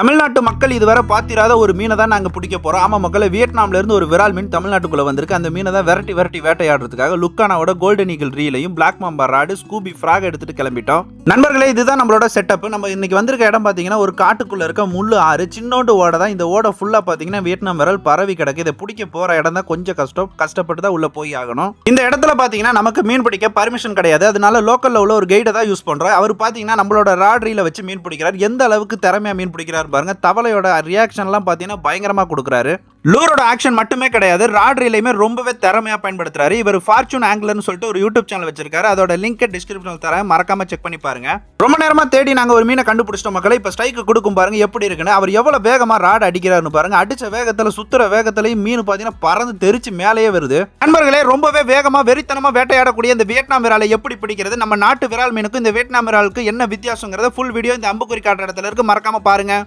தமிழ்நாட்டு மக்கள் இதுவரை பாத்திராத ஒரு மீனை தான் நாங்கள் பிடிக்க போகிறோம் ஆமாம் மக்களை வியட்நாமில் இருந்து ஒரு விரால் மீன் தமிழ்நாட்டுக்குள்ளே வந்திருக்கு. அந்த மீனை தான் விரட்டி விரட்டி வேட்டையாடுறதுக்காக லுக்கானாவோட golden eagle ரீலையும் black mamba rod Scooby frog எடுத்துட்டு கிளம்பிட்டோம். நண்பர்களே இதுதான் நம்மளோட செட்டப் நம்ம இன்னைக்கு வந்திருக்க இடம் பார்த்தீங்கன்னா ஒரு காட்டுக்குள்ளே இருக்க முள்ளு ஆறு சின்னோண்டு ஓடை தான். இந்த ஓடை ஃபுல்லாக பார்த்தீங்கன்னா வியட்நாம் விரல் பரவி கிடக்கு. இதை பிடிக்க போகிற இடம் தான் கொஞ்சம் கஷ்டம். கஷ்டப்பட்டு தான் உள்ளே போய் ஆகணும். இந்த இடத்துல பார்த்தீங்கன்னா நமக்கு மீன் பிடிக்க பர்மிஷன் கிடையாது. அதனால லோக்கலில் உள்ள ஒரு கைடை தான் யூஸ் பண்ணுறோம் அவர் பார்த்தீங்கன்னா நம்மளோட ராட்ரியில் வச்சு மீன் பிடிக்கிறார். எந்த அளவுக்கு திறமையாக மீன் பிடிக்கிறார் பாருங்க தவளையோட ரியாக்ஷன்லாம் பார்த்தீங்கன்னா பயங்கரமா கொடுக்குறாரு. லூரோட ஆக்ஷன் மட்டுமே கிடையாது ராட்ரிலையுமே ரொம்பவே திறமையாக பயன்படுத்துறாரு. இவர் ஃபார்ச்சூன் ஆங்கிலர்னு சொல்லிட்டு ஒரு யூடியூப் சேனல் வச்சிருக்காரு. அதோட லிங்க் டிஸ்கிரிப்ஷனில் தரேன் மறக்காம செக் பண்ணி பாருங்க. ரொம்ப நேரமா தேடி நாங்கள் ஒரு மீனை கண்டுபிடிச்சிட்டோம் மக்களை. இப்போ ஸ்ட்ரைக்கு கொடுக்கும் பாருங்க எப்படி இருக்குன்னு. அவர் எவ்வளோ வேகமா ராட் அடிக்கிறாருன்னு பாருங்க. அடிச்ச வேகத்துல சுத்துற வேகத்திலையும் மீன் பார்த்தீங்கன்னா பறந்து தெரிச்சு மேலேயே வருது. நண்பர்களே ரொம்பவே வேகமா வெறித்தனமா வேட்டையாடக்கூடிய இந்த வியட்நாம் விராலை எப்படி பிடிக்கிறது? நம்ம நாட்டு விரால் மீனுக்கும் இந்த வியட்நாம் விராலுக்கு என்ன வித்தியாசங்கிறத ஃபுல் வீடியோ இந்த அம்புக்குறி காட்டுற இடத்துல இருக்கு. மறக்காம பாருங்க.